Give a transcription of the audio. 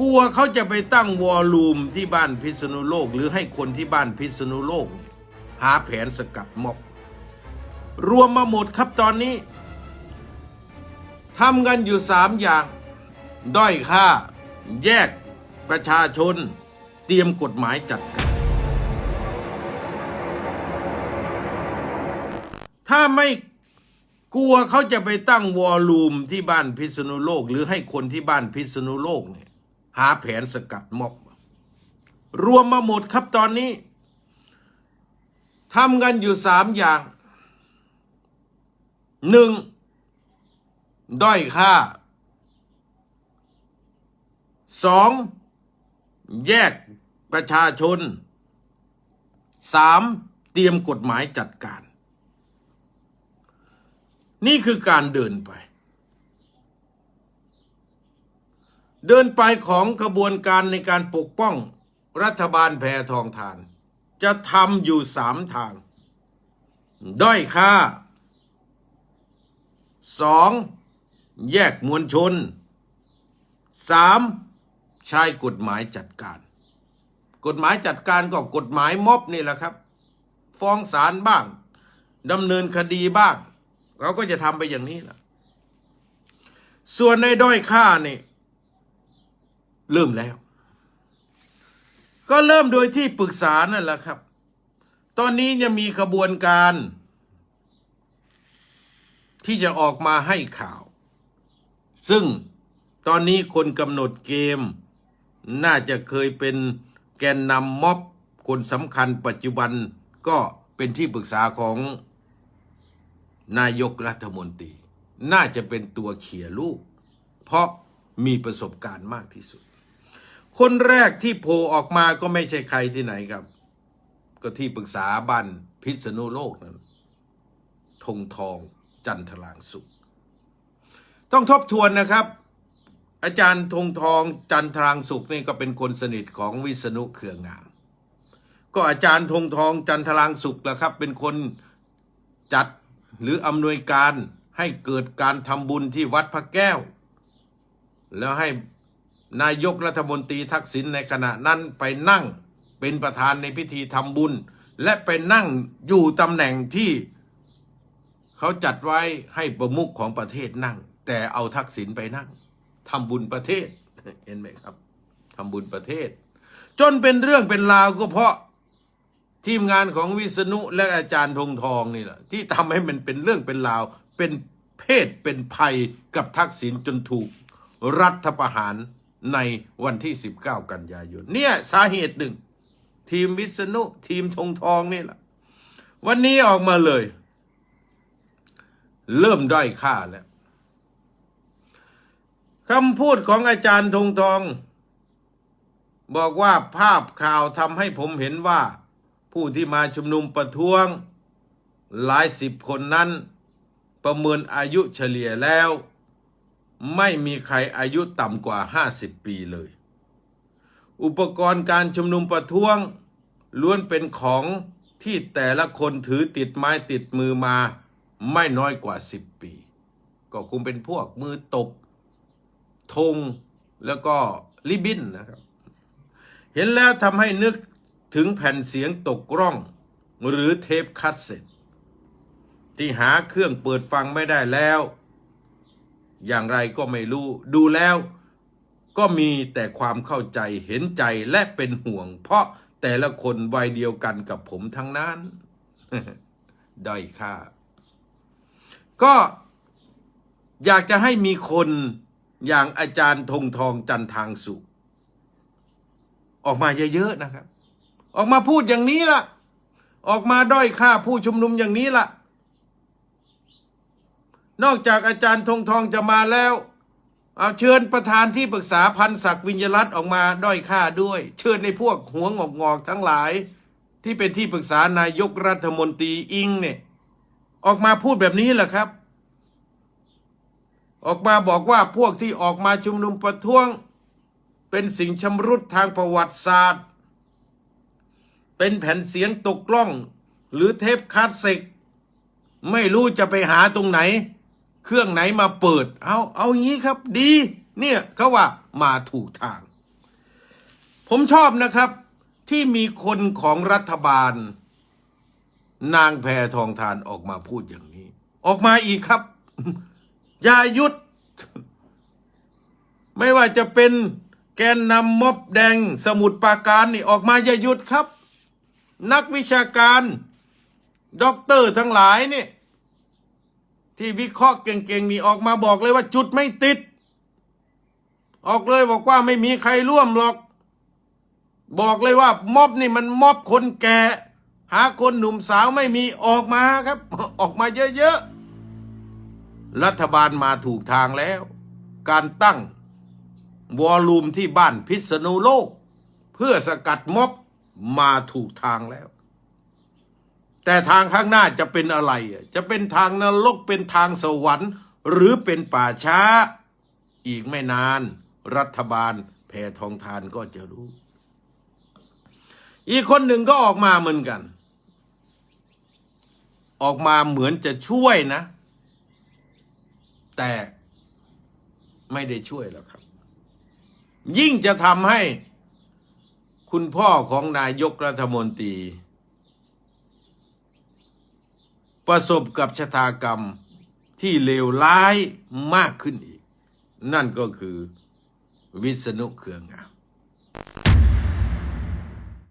กลัวเขาจะไปตั้งวอลลุ่มที่บ้านพิษณุโลก หรือให้คนที่บ้านพิษณุโลก หาแผนสกัดม็อบรวมมาหมดครับตอนนี้ทำกันอยู่สามอย่าง ด้อยค่า แยกประชาชน เตรียมกฎหมายจัดการถ้าไม่กลัวเขาจะไปตั้งวอลลุ่มที่บ้านพิษณุโลก หรือให้คนที่บ้านพิษณุโลกเนี่ย หาแผนสกัดม็อบ รวมมาหมดครับตอนนี้ทำกันอยู่สามอย่างหนึ่งด้อยค่าสองแยกประชาชนสามเตรียมกฎหมายจัดการ นี่คือการเดินไป เดินไปของขบวนการในการปกป้องรัฐบาลแพทองทาน จะทำอยู่สามทาง ด้อยค่าสองแยกมวลชนสามใช้กฎหมายจัดการ กฎหมายจัดการก็กฎหมายม็อบนี่แหละครับ ฟ้องศาลบ้างดำเนินคดีบ้าง เราก็จะทำไปอย่างนี้แหละส่วนในด้อยค่านี่ เริ่มแล้ว ก็เริ่มโดยที่ปรึกษานั่นแหละครับ ตอนนี้ยังมีขบวนการ ที่จะออกมาให้ข่าว ซึ่งตอนนี้คนกำหนดเกม น่าจะเคยเป็นแกนนำม็อบคนสำคัญปัจจุบันก็เป็นที่ปรึกษาของนายกรัฐมนตรี น่าจะเป็นตัวเขี่ยลูก เพราะมีประสบการณ์มากที่สุด คนแรกที่โผล่ออกมาก็ไม่ใช่ใครที่ไหนครับ ก็ที่ปรึกษาบ้านพิษณุโลกนั้นธงทองจันทรางสุข ต้องทบทวนนะครับ อาจารย์ธงทองจันทรางสุขนี่ก็เป็นคนสนิทของวิษณุเครืองาม ก็อาจารย์ธงทองจันทรางสุขแหละครับ เป็นคนจัดหรืออำนวยการให้เกิดการทำบุญที่วัดพระแก้ว แล้วให้ นายกรัฐมนตรีทักษิณในขณะนั้นไปนั่งเป็นประธานในพิธีทำบุญ และไปนั่งอยู่ตำแหน่งที่เขาจัดไว้ให้ประมุขของประเทศนั่ง แต่เอาทักษิณไปนั่งทำบุญประเทศเห็นไหมครับทำบุญประเทศ จนเป็นเรื่องเป็นราวก็เพราะทีมงานของวิษณุและอาจารย์ธงทองนี่แหละที่ทำให้มันเป็นเรื่องเป็นราวเป็นเพศเป็นภัยกับทักษิณจนถูกรัฐประหาร ในวันที่ 19 กันยายน เนี่ยสาเหตุหนึ่ง ทีมวิษณุทีมธงทองนี่แหละวันนี้ออกมาเลย เริ่มด้อยค่าแล้วคำพูดของอาจารย์ธงทอง บอกว่าภาพข่าวทำให้ผมเห็นว่า ผู้ที่มาชุมนุมประท้วง หลายสิบคนนั้น ประเมินอายุเฉลี่ยแล้ว ไม่มีใครอายุต่ำกว่า 50 ปีเลย อุปกรณ์การชุมนุมประท้วง ล้วนเป็นของที่แต่ละคนถือติดไม้ติดมือมา ไม่น้อยกว่า 10 ปี ก็คงเป็นพวกมือตบธงแล้วก็ลิบบินนะครับ เห็นแล้วทำให้นึกถึงแผ่นเสียงตกร่อง หรือเทปคัสเซ็ตที่หาเครื่องเปิดฟังไม่ได้แล้ว อย่างไรก็ไม่รู้ ดูแล้วก็มีแต่ความเข้าใจเห็นใจและเป็นห่วง เพราะแต่ละคนวัยเดียวกันกับผมทั้งนั้นด้อยค่า ก็อยากจะให้มีคนอย่างอาจารย์ธงทองจันทางสุออกมาเยอะๆนะครับ ออกมาพูดอย่างนี้ล่ะ ออกมาด้อยค่าผู้ชุมนุมอย่างนี้ล่ะ นอกจากอาจารย์ธงทองจะมาแล้ว เอาเชิญประธานที่ปรึกษาพันศักดิ์วิญญรัตออกมาด้อยค่าด้วย เชิญในพวกหัวงอกงอกทั้งหลาย ที่เป็นที่ปรึกษานายกรัฐมนตรีอิงเนี่ยออกมาพูดแบบนี้แหละครับ ออกมาบอกว่าพวกที่ออกมาชุมนุมประท้วง เป็นสิ่งชำรุดทางประวัติศาสตร์ เป็นแผ่นเสียงตกกล้อง หรือเทปคาสเซ็ตไม่รู้จะไปหาตรงไหน เครื่องไหนมาเปิด เอาเอาอย่างนี้ครับ ดี เนี่ยเขาว่ามาถูกทาง ผมชอบนะครับ ที่มีคนของรัฐบาล นางแพทองทานออกมาพูดอย่างนี้ ออกมาอีกครับอย่าหยุด ไม่ว่าจะเป็นแกนนำม็อบแดงสมุทรปาการนี่ออกมาอย่าหยุดครับ นักวิชาการ ด็อกเตอร์ทั้งหลายเนี่ย ที่วิเคราะห์เก่งๆนี่ออกมาบอกเลยว่าจุดไม่ติด ออกเลยบอกว่าไม่มีใครร่วมหรอก บอกเลยว่าม็อบนี่มันม็อบคนแก่ หาคนหนุ่มสาวไม่มีออกมาครับ ออกมาเยอะๆ รัฐบาลมาถูกทางแล้ว การตั้งวอลลุ่มที่บ้านพิษณุโลก เพื่อสกัดม็อบมาถูกทางแล้ว แต่ทางข้างหน้าจะเป็นอะไร จะเป็นทางนรกเป็นทางสวรรค์ หรือเป็นป่าช้า อีกไม่นาน รัฐบาลแพทองทานก็จะรู้ อีกคนหนึ่งก็ออกมาเหมือนกัน ออกมาเหมือนจะช่วยนะ แต่ไม่ได้ช่วยแล้วครับ ยิ่งจะทำให้คุณพ่อของนายกรัฐมนตรี ประสบกับชะตากรรมที่เลวร้ายมากขึ้นอีก นั่นก็คือวิษณุเครืองาม